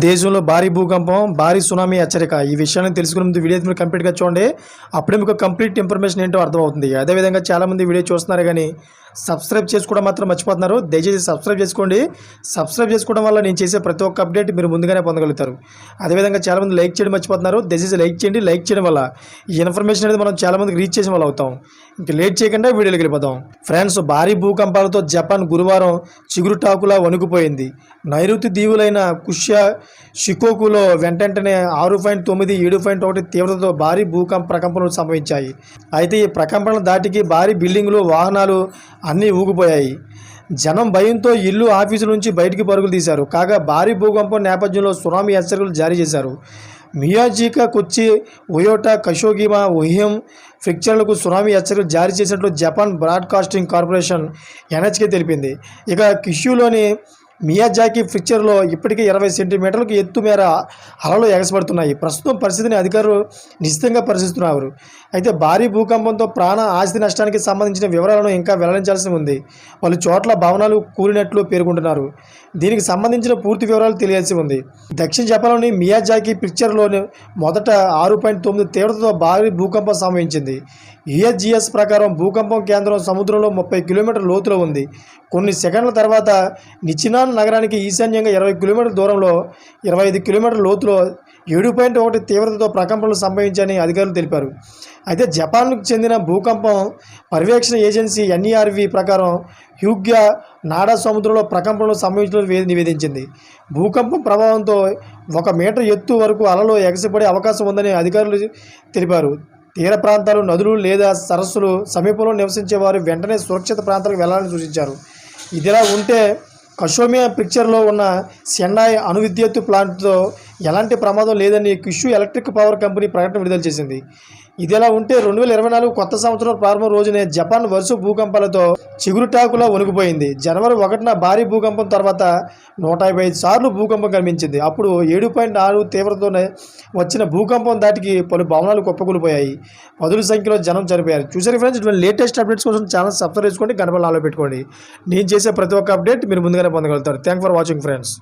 దేశంలో భారీ భూకంపం భారీ సునామీ హెచ్చరిక. ఈ విషయాన్ని తెలుసుకునే ముందు వీడియో మీరు కంప్లీట్గా చూడండి. అప్పుడే మీకు కంప్లీట్ ఇన్ఫర్మేషన్ ఏంటో అర్థమవుతుంది. అదేవిధంగా చాలామంది వీడియో చూస్తున్నారు కానీ సబ్స్క్రైబ్ చేసుకోవడం మాత్రం మర్చిపోతున్నారు. దయచేసి సబ్స్క్రైబ్ చేసుకోండి. సబ్స్క్రైబ్ చేసుకోవడం వల్ల నేను చేసే ప్రతి ఒక్క అప్డేట్ మీరు ముందుగానే పొందగలుగుతారు. అదేవిధంగా చాలామంది లైక్ చేయడం మర్చిపోతున్నారు. దయచేసి లైక్ చేయండి. లైక్ చేయడం వల్ల ఈ ఇన్ఫర్మేషన్ అనేది మనం చాలామందికి రీచ్ చేసిన వాళ్ళు అవుతాం. ఇంకా లేట్ చేయకుండా వీడియోకి వెళ్ళిపోతాం ఫ్రెండ్స్ భారీ భూకంపాలతో జపాన్ గురువారం చిగురుటాకులా వణుకుపోయింది. నైరుతి దీవులైన కుష్యా షికోకులో వెంటనే ఆరు పాయింట్ తొమ్మిది ఏడు పాయింట్ ఒకటి తీవ్రతతో భారీ భూకంప ప్రకంపనలు సంభవించాయి. అయితే ఈ ప్రకంపనల దాటికి భారీ బిల్డింగులు వాహనాలు అన్నీ ఊగిపోయాయి. జనం భయంతో ఇల్లు ఆఫీసు నుంచి బయటికి పరుగులు తీశారు. కాగా భారీ భూకంపం నేపథ్యంలో సునామీ హెచ్చరికలు జారీ చేశారు. మియాజికా కొచ్చి ఒయోటా కషోగిమా ఉహ్యం ఫిక్చర్లకు సునామీ హెచ్చరికలు జారీ చేసినట్లు జపాన్ బ్రాడ్కాస్టింగ్ కార్పొరేషన్ ఎన్హెచ్కే తెలిపింది. ఇక కిష్యూలోని మియాజాకి పిక్చర్లో ఇప్పటికే ఇరవై సెంటీమీటర్లకు ఎత్తు మేర అలలు ఎగసపడుతున్నాయి. ప్రస్తుతం పరిస్థితిని అధికారులు నిశ్చితంగా పరిశీలిస్తున్నారు. అయితే భారీ భూకంపంతో ప్రాణ ఆస్తి నష్టానికి సంబంధించిన వివరాలను ఇంకా వెల్లడించాల్సి ఉంది. పలు చోట్ల భవనాలు కూలినట్లు పేర్కొంటున్నారు. దీనికి సంబంధించిన పూర్తి వివరాలు తెలియాల్సి ఉంది. దక్షిణ జపాన్లోని మియాజాకి పిక్చర్లోని మొదట ఆరు పాయింట్ తొమ్మిది తీవ్రతతో భారీ భూకంపం సంభవించింది. యుఎస్జిఎస్ ప్రకారం భూకంపం కేంద్రం సముద్రంలో ముప్పై కిలోమీటర్ల లోతులో ఉంది. కొన్ని సెకండ్ల తర్వాత నిచినాన్ నగరానికి ఈశాన్యంగా ఇరవై కిలోమీటర్ల దూరంలో ఇరవై ఐదు కిలోమీటర్ల లోతులో ఏడు పాయింట్ ఒకటి తీవ్రతతో ప్రకంపనలు సంభవించాయని అధికారులు తెలిపారు. అయితే జపాన్కు చెందిన భూకంపం పర్యవేక్షణ ఏజెన్సీ ఎన్ఈఆర్వి ప్రకారం హ్యూగ్యా నాడా సముద్రంలో ప్రకంపనలు సంభవించినట్లు నివేదించింది. భూకంపం ప్రభావంతో ఒక మీటర్ ఎత్తు వరకు అలలో ఎగసిపడే అవకాశం ఉందని అధికారులు తెలిపారు. తీర ప్రాంతాలు నదులు లేదా సరస్సులు సమీపంలో నివసించే వారు వెంటనే సురక్షిత ప్రాంతాలకు వెళ్ళాలని సూచించారు. ఇదిలా ఉంటే కషోమియా పిక్చర్లో ఉన్న సెండాయ్ అణు విద్యుత్ ప్లాంట్తో ఎలాంటి ప్రమాదం లేదని కిషు ఎలక్ట్రిక్ పవర్ కంపెనీ ప్రకటన విడుదల చేసింది. ఇదిలా ఉంటే రెండు వేల ఇరవై నాలుగు కొత్త సంవత్సరం ప్రారంభం రోజునే జపాన్ వరుస భూకంపాలతో చిగురుటాకులా వణికిపోయింది. జనవరి ఒకటిన భారీ భూకంపం తర్వాత నూట యాభై ఐదు సార్లు భూకంపం కనిపించింది. అప్పుడు ఏడు పాయింట్ ఆరు తీవ్రతతోనే వచ్చిన భూకంపం దాటికి పలు భవనాలు కుప్పకూలిపోయాయి. పదుల సంఖ్యలో జనం చనిపోయారు. చూసారు ఫ్రెండ్స్ ఇటువంటి లేటెస్ట్ అప్డేట్స్ కోసం ఛానల్ సబ్స్క్రైబ్ చేసుకోండి గణపలు ఆలో పెట్టుకోండి. నేను చేసే ప్రతి ఒక్క అప్డేట్ మీరు ముందుగానే పొందగలుగుతారు. Thank for watching friends